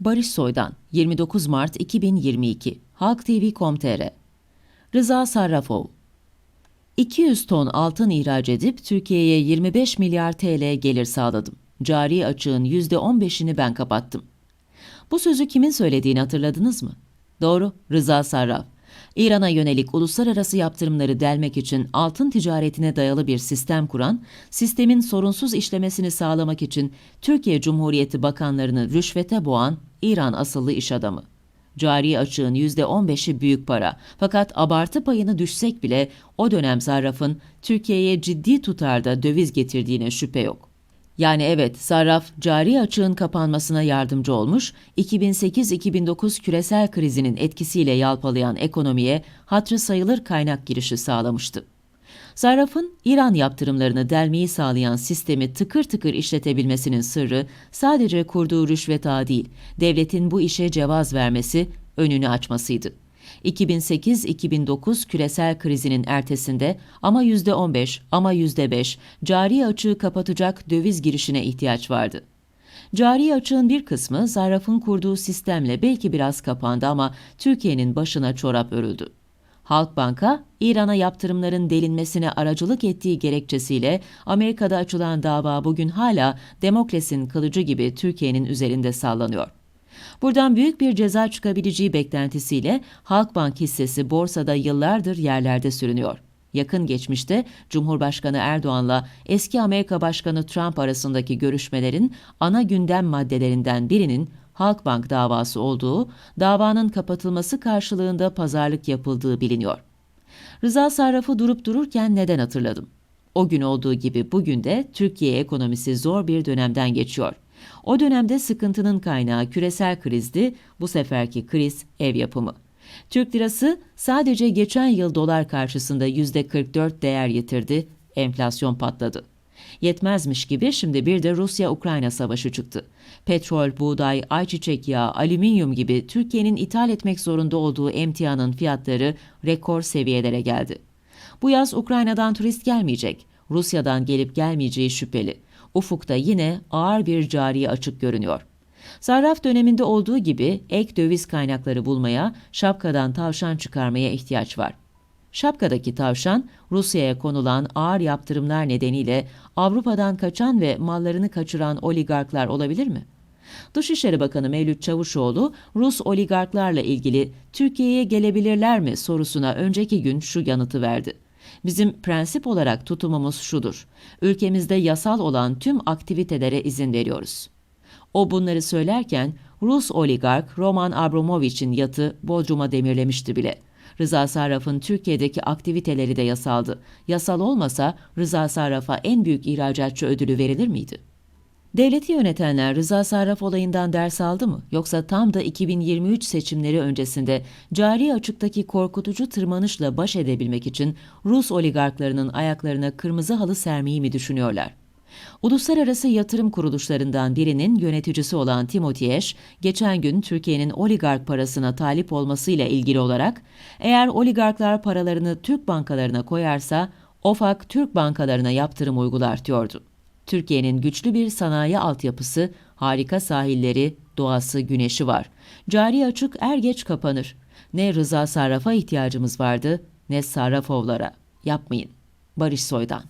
Barış Soydan 29 Mart 2022 Halk TV.com.tr Rıza Sarrafov 200 ton altın ihraç edip Türkiye'ye 25 milyar TL gelir sağladım. Cari açığın %15'ini ben kapattım. Bu sözü kimin söylediğini hatırladınız mı? Doğru, Rıza Sarraf. İran'a yönelik uluslararası yaptırımları delmek için altın ticaretine dayalı bir sistem kuran, sistemin sorunsuz işlemesini sağlamak için Türkiye Cumhuriyeti bakanlarını rüşvete boğan İran asıllı iş adamı. Cari açığın %15'i büyük para. Fakat abartı payını düşsek bile o dönem sarrafın Türkiye'ye ciddi tutarda döviz getirdiğine şüphe yok. Yani evet, sarraf cari açığın kapanmasına yardımcı olmuş, 2008-2009 küresel krizinin etkisiyle yalpalayan ekonomiye hatrı sayılır kaynak girişi sağlamıştı. Sarrafın İran yaptırımlarını delmeyi sağlayan sistemi tıkır tıkır işletebilmesinin sırrı sadece kurduğu rüşvet ağı değil, devletin bu işe cevaz vermesi, önünü açmasıydı. 2008-2009 küresel krizinin ertesinde ama %15 ama %5 cari açığı kapatacak döviz girişine ihtiyaç vardı. Cari açığın bir kısmı Zarraf'ın kurduğu sistemle belki biraz kapandı ama Türkiye'nin başına çorap örüldü. Halkbank'a İran'a yaptırımların delinmesine aracılık ettiği gerekçesiyle Amerika'da açılan dava bugün hala Demokles'in kılıcı gibi Türkiye'nin üzerinde sallanıyor. Buradan büyük bir ceza çıkabileceği beklentisiyle Halkbank hissesi borsada yıllardır yerlerde sürünüyor. Yakın geçmişte Cumhurbaşkanı Erdoğan'la eski Amerika Başkanı Trump arasındaki görüşmelerin ana gündem maddelerinden birinin Halkbank davası olduğu, davanın kapatılması karşılığında pazarlık yapıldığı biliniyor. Rıza Sarraf'ı durup dururken neden hatırladım? O gün olduğu gibi bugün de Türkiye ekonomisi zor bir dönemden geçiyor. O dönemde sıkıntının kaynağı küresel krizdi, bu seferki kriz ev yapımı. Türk lirası sadece geçen yıl dolar karşısında %44 değer yitirdi, enflasyon patladı. Yetmezmiş gibi şimdi bir de Rusya-Ukrayna savaşı çıktı. Petrol, buğday, ayçiçek yağı, alüminyum gibi Türkiye'nin ithal etmek zorunda olduğu emtianın fiyatları rekor seviyelere geldi. Bu yaz Ukrayna'dan turist gelmeyecek, Rusya'dan gelip gelmeyeceği şüpheli. Ufukta yine ağır bir cari açık görünüyor. Sarraf döneminde olduğu gibi ek döviz kaynakları bulmaya, şapkadan tavşan çıkarmaya ihtiyaç var. Şapkadaki tavşan, Rusya'ya konulan ağır yaptırımlar nedeniyle Avrupa'dan kaçan ve mallarını kaçıran oligarklar olabilir mi? Dışişleri Bakanı Mevlüt Çavuşoğlu, Rus oligarklarla ilgili Türkiye'ye gelebilirler mi sorusuna önceki gün şu yanıtı verdi. Bizim prensip olarak tutumumuz şudur. Ülkemizde yasal olan tüm aktivitelere izin veriyoruz. O bunları söylerken Rus oligark Roman Abramovich'in yatı Bodrum'a demirlemişti bile. Rıza Sarraf'ın Türkiye'deki aktiviteleri de yasaldı. Yasal olmasa Rıza Sarraf'a en büyük ihracatçı ödülü verilir miydi? Devleti yönetenler Rıza Sarraf olayından ders aldı mı? Yoksa tam da 2023 seçimleri öncesinde cari açıktaki korkutucu tırmanışla baş edebilmek için Rus oligarklarının ayaklarına kırmızı halı sermeyi mi düşünüyorlar? Uluslararası yatırım kuruluşlarından birinin yöneticisi olan Timothy geçen gün Türkiye'nin oligark parasına talip olmasıyla ilgili olarak, eğer oligarklar paralarını Türk bankalarına koyarsa, OFAK Türk bankalarına yaptırım uygular diyordu. Türkiye'nin güçlü bir sanayi altyapısı, harika sahilleri, doğası, güneşi var. Cari açık er geç kapanır. Ne Rıza Sarraf'a ihtiyacımız vardı, ne Sarrafovlara. Yapmayın. Barış Soydan